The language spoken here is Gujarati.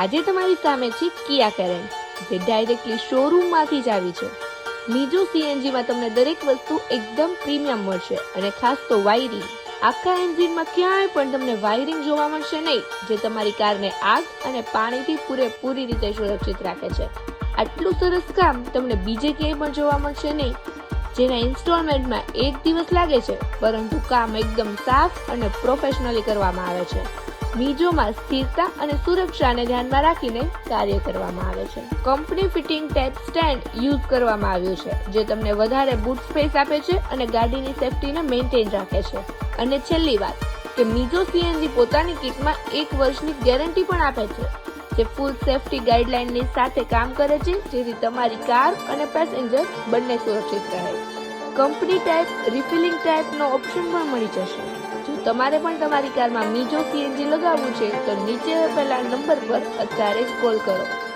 આજે તમારી સામે છે કિયા કેરેન, જે ડાયરેક્ટલી શોરૂમમાંથી જ આવી છે. બીજું સીએનજીમાં તમને દરેક વસ્તુ એકદમ પ્રીમિયમ મળશે અને ખાસ તો વાયરિંગ આખા એન્જિનમાં ક્યાંય પણ તમને વાયરિંગ જોવા મળશે નહીં, જે તમારી કારને આગ અને પાણીથી પૂરેપૂરી રીતે સુરક્ષિત રાખે છે. આટલું સરસ કામ તમને બીજે ક્યાંય પણ જોવા મળશે નહીં. જેના ઇન્સ્ટોલમેન્ટમાં એક દિવસ લાગે છે, પરંતુ કામ એકદમ સાફ અને પ્રોફેશનલી કરવામાં આવે છે. મીજોમાં સ્થિરતા અને સુરક્ષાને ધ્યાનમાં રાખીને કાર્ય કરવામાં આવે છે. Company fitting type stand use કરવામાં આવ્યું છે, જે તમને વધારે બૂટ સ્પેસ આપે છે અને ગાડીની સેફટીને મેન્ટેન રાખે છે. અને છેલ્લી વાત, કે મીજો સીએનજી પોતાની કિટમાં એક વર્ષની ગેરંટી પણ આપે છે, જે ફૂલ સેફટી ગાઈડલાઇનની સાથે કામ કરે છે, જેથી તમારી કાર અને પેસેન્જર બંને સુરક્ષિત રહે. કંપની ટાઈપ રિફિલિંગ ટાઈપનો ઓપ્શન પણ મળી જશે. જો તમારે પણ તમારી કારમાં મીજો સીએનજી લગાવવું છે, તો નીચે આપેલા નંબર પર અત્યારે જ કોલ કરો.